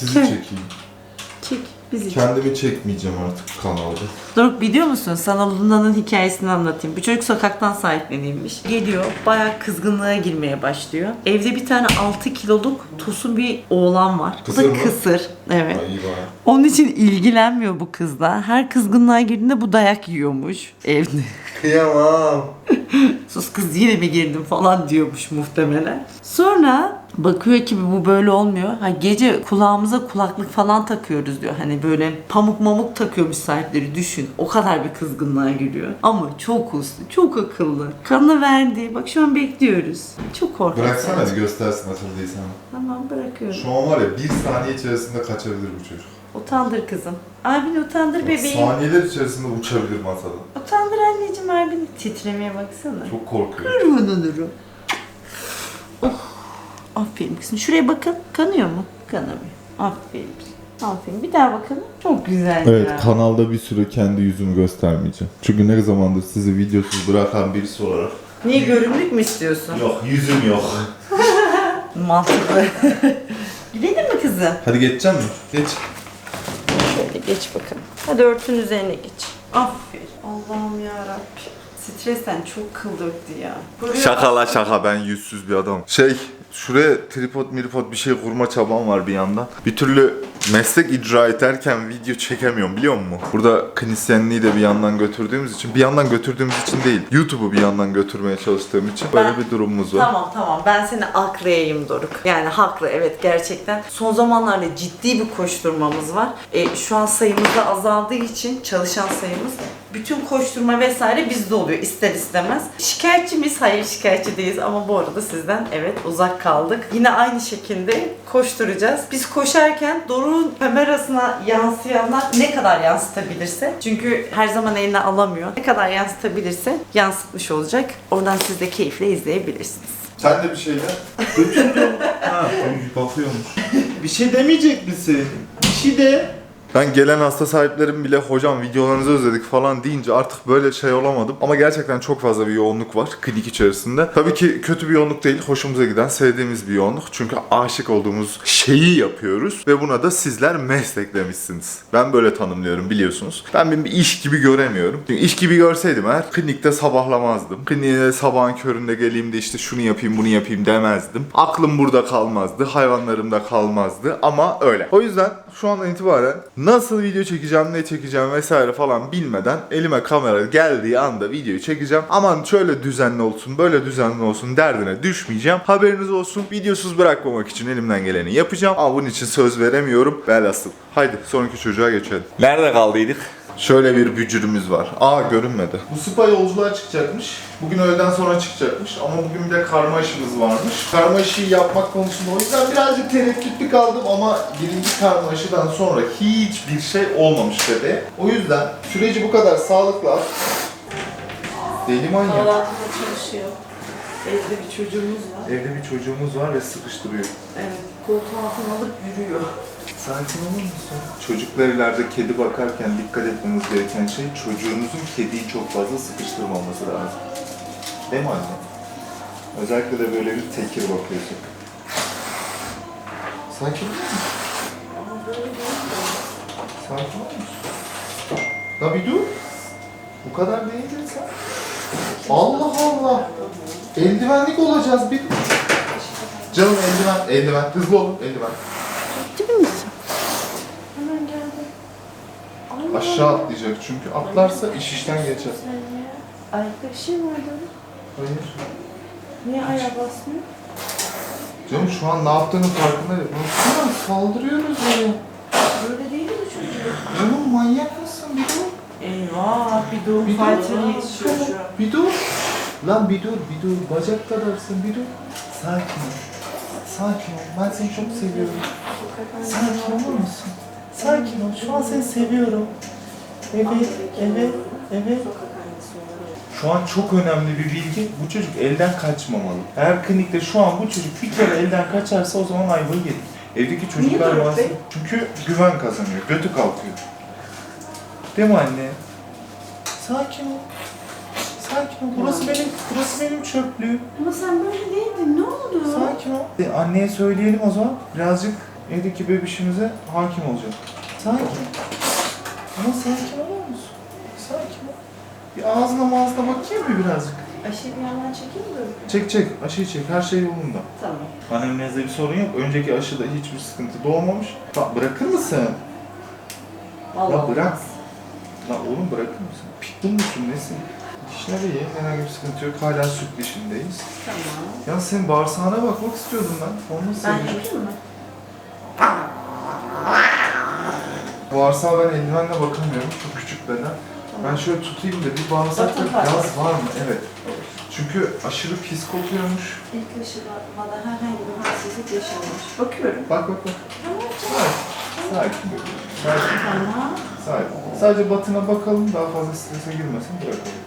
Sizi Kim? çekeyim. Çek bizi. Kendimi çekmeyeceğim artık kanalda. Doruk biliyor musun? Sana Luna'nın hikayesini anlatayım. Bu çocuk sokaktan sahiplenilmiş. Geliyor, bayağı kızgınlığa girmeye başlıyor. Evde bir tane 6 kiloluk tosun bir oğlan var. Kısır bu da mı? kısır. Evet. Ay iyi. Onun için ilgilenmiyor bu kızla. Her kızgınlığa girdiğinde bu dayak yiyormuş evde. Kıyamam. Sus kız yine mi girdim falan diyormuş muhtemelen. Sonra bakıyor ki bu böyle olmuyor. Ha gece kulağımıza kulaklık falan takıyoruz diyor. Hani böyle pamuk mamuk takıyormuş sahipleri düşün. O kadar bir kızgınlığa giriyor. Ama çok uslu, çok akıllı. Kanı verdi. Bak şu an bekliyoruz. Çok korkak. Bıraksana bir göstersin atıldıysan. Tamam bırakıyorum. Şu an var ya bir saniye içerisinde kaçabilir bu çocuk. Utandır kızım. Abini utandır bebeğim. Saniyeler içerisinde uçabilir masada. Utandır anneciğim abini. Titremeye baksana. Çok korkuyor. Kurban olurum. Oh, aferin kızım. Şuraya bakın. Kanıyor mu? Kanamıyor. Aferin. Aferin. Bir daha bakalım. Çok güzel Evet ya. kanalda bir süre kendi yüzümü göstermeyeceğim. Çünkü ne zamandır sizi videosuz bırakan birisi olarak. Niye görünmek mi istiyorsun? Yok yüzüm yok. Mantıklı. Gidelim mi kızım? Hadi geçecek mi? Geç. Geç bakalım. Hadi örtün üzerine geç. Aferin. Allah'ım ya Stresten çok kıl döktü ya. Buraya- Şakala şaka ben yüzsüz bir adam. Şey şuraya tripod miripod bir şey kurma çabam var bir yandan. Bir türlü meslek icra ederken video çekemiyorum biliyor musun? Burada klinisyenliği de bir yandan götürdüğümüz için, bir yandan götürdüğümüz için değil, YouTube'u bir yandan götürmeye çalıştığım için böyle Ben- bir durumumuz var. Tamam tamam ben seni aklayayım Doruk. Yani haklı evet gerçekten. Son zamanlarda ciddi bir koşturmamız var. E, şu an sayımız da azaldığı için çalışan sayımız bütün koşturma vesaire bizde oluyor ister istemez. Şikayetçi miyiz? Hayır şikayetçi değiliz ama bu arada sizden evet uzak kaldık. Yine aynı şekilde koşturacağız. Biz koşarken Doruk'un kamerasına yansıyanlar ne kadar yansıtabilirse çünkü her zaman eline alamıyor. Ne kadar yansıtabilirse yansıtmış olacak. Oradan siz de keyifle izleyebilirsiniz. Sen de bir şeyler. ha, bakıyormuş. Bir şey demeyecek misin? Bir şey de. Ben gelen hasta sahiplerim bile hocam videolarınızı özledik falan deyince artık böyle şey olamadım. Ama gerçekten çok fazla bir yoğunluk var klinik içerisinde. Tabii ki kötü bir yoğunluk değil, hoşumuza giden, sevdiğimiz bir yoğunluk. Çünkü aşık olduğumuz şeyi yapıyoruz ve buna da sizler meslek demişsiniz. Ben böyle tanımlıyorum biliyorsunuz. Ben bir iş gibi göremiyorum. Çünkü iş gibi görseydim eğer klinikte sabahlamazdım. Kliniğe sabahın köründe geleyim de işte şunu yapayım bunu yapayım demezdim. Aklım burada kalmazdı, hayvanlarım da kalmazdı ama öyle. O yüzden şu andan itibaren nasıl video çekeceğim, ne çekeceğim vesaire falan bilmeden elime kamera geldiği anda videoyu çekeceğim. Aman şöyle düzenli olsun, böyle düzenli olsun derdine düşmeyeceğim. Haberiniz olsun. Videosuz bırakmamak için elimden geleni yapacağım. Ama bunun için söz veremiyorum. Velhasıl. Haydi sonraki çocuğa geçelim. Nerede kaldıydık? Şöyle bir bücürümüz var. Aa görünmedi. Bu spa yolculuğa çıkacakmış. Bugün öğleden sonra çıkacakmış ama bugün bir de karma aşımız varmış. Karma aşıyı yapmak konusunda o yüzden birazcık tereddütlü kaldım ama birinci karma aşıdan sonra hiçbir şey olmamış bebeğe. O yüzden süreci bu kadar sağlıklı at. Deli manyak. Sağlıklı çalışıyor. Evde bir çocuğumuz var. Evde bir çocuğumuz var ve sıkıştırıyor. Evet. Koltuğun altına alıp yürüyor. Sakin olur musun? Çocuklar ileride kedi bakarken dikkat etmemiz gereken şey çocuğunuzun kediyi çok fazla sıkıştırmaması lazım. Değil mi anne? Özellikle de böyle bir tekir bakıyorsun. Sakin olur musun? Sakin olur musun? Ya bir dur. Bu kadar değildin sen. Allah Allah. Eldivenlik olacağız bir. Canım eldiven, eldiven. Hızlı olun, eldiven. Değil misin? Hemen geldi. Allah Aşağı atlayacak çünkü atlarsa iş işten geçer. Ayakta bir şey mi var dedi? Hayır. Niye ayağa basmıyor? Canım şu an ne yaptığını farkında değil. Baksana saldırıyoruz ya. Böyle değil mi çocuk? Canım manyak mısın? Bir dur. Eyvah bir dur. Bir. Fight'e yetişiyor şu an. Bir dur. Lan bir dur, bir dur. Bacak kadarsın, bir dur. Sakin ol. Sakin ol. Ben seni çok seviyorum. Sakin olur musun? Sakin ol. Şu an seni seviyorum. Evet, evet, evet. Şu an çok önemli bir bilgi. Bu çocuk elden kaçmamalı. Eğer klinikte şu an bu çocuk bir kere elden kaçarsa o zaman ayvayı yedik. Evdeki çocuklar var. Bey? Çünkü güven kazanıyor. Götü kalkıyor. Değil mi anne? Sakin ol. Sakin ol. Burası benim, burası benim çöplüğüm. Ama sen böyle değildin. Ne oldu? Sakin ol. E, anneye söyleyelim o zaman. Birazcık evdeki bebişimize hakim olacak. Sakin. Ama sakin olur musun? Sakin ol. Bir ağzına mağazına bakayım mı birazcık? Aşı bir yandan çekeyim mi? Çek çek, aşıyı çek. Her şey yolunda. Tamam. Annemnezde bir sorun yok. Önceki aşıda hiçbir sıkıntı doğmamış. Bak bırakır mısın? Vallahi Ya bırak. olmaz. Lan oğlum bırakır mısın? Pitbull musun nesin? Dişleri iyi. Herhangi bir sıkıntı yok. Hala süt dişindeyiz. Tamam. Ya senin bağırsağına bakmak istiyordum ben. Onu nasıl Ben yapayım mı? Bağırsağa ben eldivenle bakamıyorum. Çok küçük beden. Ben şöyle tutayım da bir Bakın, bakın. gaz var mı? Evet. Çünkü aşırı pis kokuyormuş. İlk aşılamada herhangi bir hassasiyet yaşanmamış. Bakıyorum. Bak bak bak. Sakin. Sakin. Sakin. Tamam. Sakin. Sadece batına bakalım. Daha fazla strese girmesin. Bırakalım.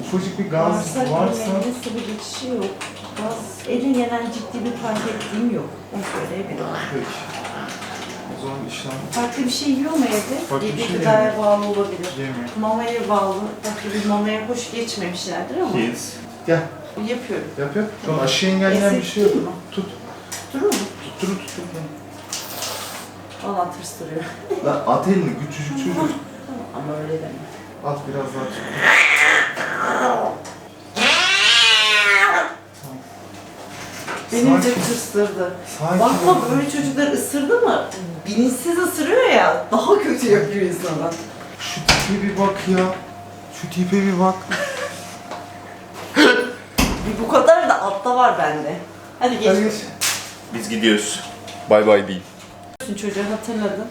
Ufacık bir gaz Bağırsak varsa... yemeğinde sıvı geçişi yok. Gaz, elin gelen ciddi bir fark ettiğim yok. Onu söyleyebilirim. Peki. Zaman işlem Farklı bir şey yiyor mu evde? Farklı bir şey gıdaya bağlı olabilir. yemiyor. Mamaya bağlı. Belki bir mamaya hoş geçmemişlerdir ama Kids. Gel. yapıyorum. Yap yap. Şu an aşı engelleyen bir şey yok. Tut. Durur mu? Tuttur tuttur. Valla tırstırıyor. Lan at elini küçücük çocuk. Tamam, ama öyle deme. At biraz daha tut. Benim de. Sakin Bakma böyle çocuklar ısırdı mı? Bilinçsiz ısırıyor ya. Daha kötü yapıyor insana. Şu tipe bir bak ya. Şu tipe bir bak. Bir bu kadar da altta var bende. Hadi geç. Hadi geç. Biz gidiyoruz. Bay bay değil. Çocuğu hatırladın.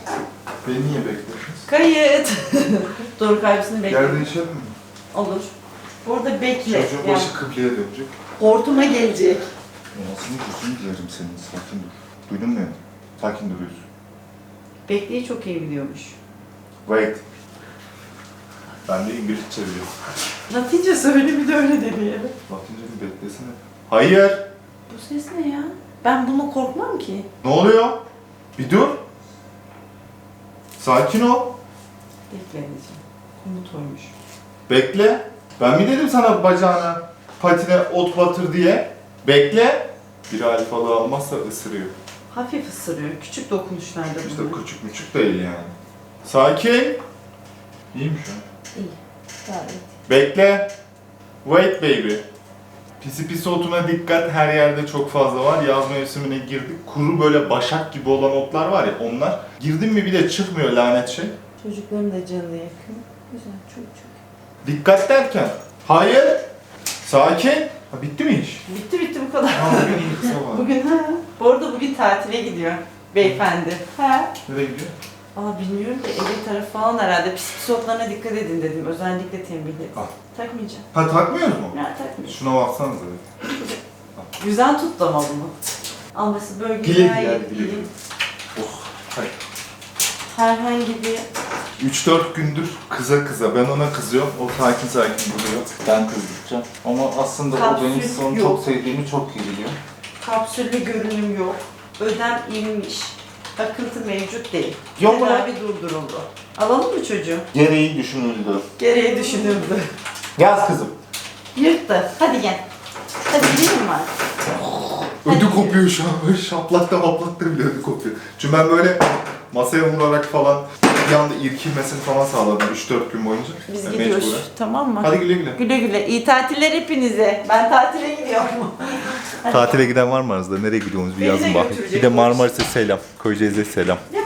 Beni niye bekliyorsunuz? Kayıt. Doğru kaybısını bekle. Yer değişelim mi? Olur. Burada bekle. Çocuğun Yani başı kıbleye dönecek. hortuma gelecek. Anasını gözünü dilerim senin. Sakin dur. Duydun mu? Sakin duruyorsun. Bekleyi çok iyi biliyormuş. Wait. Ben de İngilizce biliyorum. Latince söyle bir de öyle deneyelim. Latince bir beklesene. Hayır. Bu ses ne ya? Ben bunu korkmam ki. Ne oluyor? Bir dur. Sakin ol. Bekleyeceğim. Komut oymuş. Bekle. Ben mi dedim sana bacağına, patine ot batır diye? Bekle. Bir alfalığı almazsa ısırıyor. Hafif ısırıyor. Küçük dokunuşlarda İşte bunlar. küçük küçük değil yani. Sakin. İyiyim şu an. İyi. Gayet. Bekle. Wait baby. Pisi pisi otuna dikkat. Her yerde çok fazla var. Yaz mevsimine girdik. Kuru böyle başak gibi olan otlar var ya onlar. Girdin mi bir de çıkmıyor lanet şey. Çocukların da canı yakın. Güzel, çok çok. Dikkat derken. Hayır. Sakin. Ha, bitti mi iş? Bitti bitti bu kadar. Tamam bugün iyi kısa var. Bugün ha. Bu arada bugün tatile gidiyor beyefendi. Ha. Nereye gidiyor? Aa bilmiyorum ki Ege tarafı falan herhalde. Pis pis otlarına dikkat edin dedim. Özellikle tembih ettim. Al. Takmayacağım. Ha takmıyoruz mu? Ya takmayacağım. Şuna baksanıza. Güzel tuttu ama bunu. Alması böyle hadi güle güle. iyi. Oh. Hayır. Herhangi bir 3-4 gündür kıza kıza. Ben ona kızıyorum. O sakin sakin duruyor. Ben kızdıracağım. Ama aslında Kapsül o benim son yok. çok sevdiğimi çok iyi biliyor. kapsüllü görünüm yok. Ödem inmiş. Akıntı mevcut değil. Yok mu? Tedavi durduruldu. Alalım mı çocuğu? Gereği düşünüldü. Gereği düşünüldü. Yaz kızım. Yırttı. Hadi gel. Hadi gidelim mi? Ödü kopuyor şu an. Böyle şaplakta maplakta bile ödü kopuyor. Çünkü ben böyle masaya vurarak falan bir anda irkilmesini falan sağladım 3-4 gün boyunca. Biz Yani gidiyoruz. mecburen. Tamam mı? Hadi güle güle. Güle güle. İyi tatiller hepinize. Ben tatile gidiyorum. Tatile giden var mı aranızda? Nereye gidiyorsunuz bir Beni de yazın bakayım. götürecek Bir de. Marmaris'e selam. Koyceğiz'e selam. Ya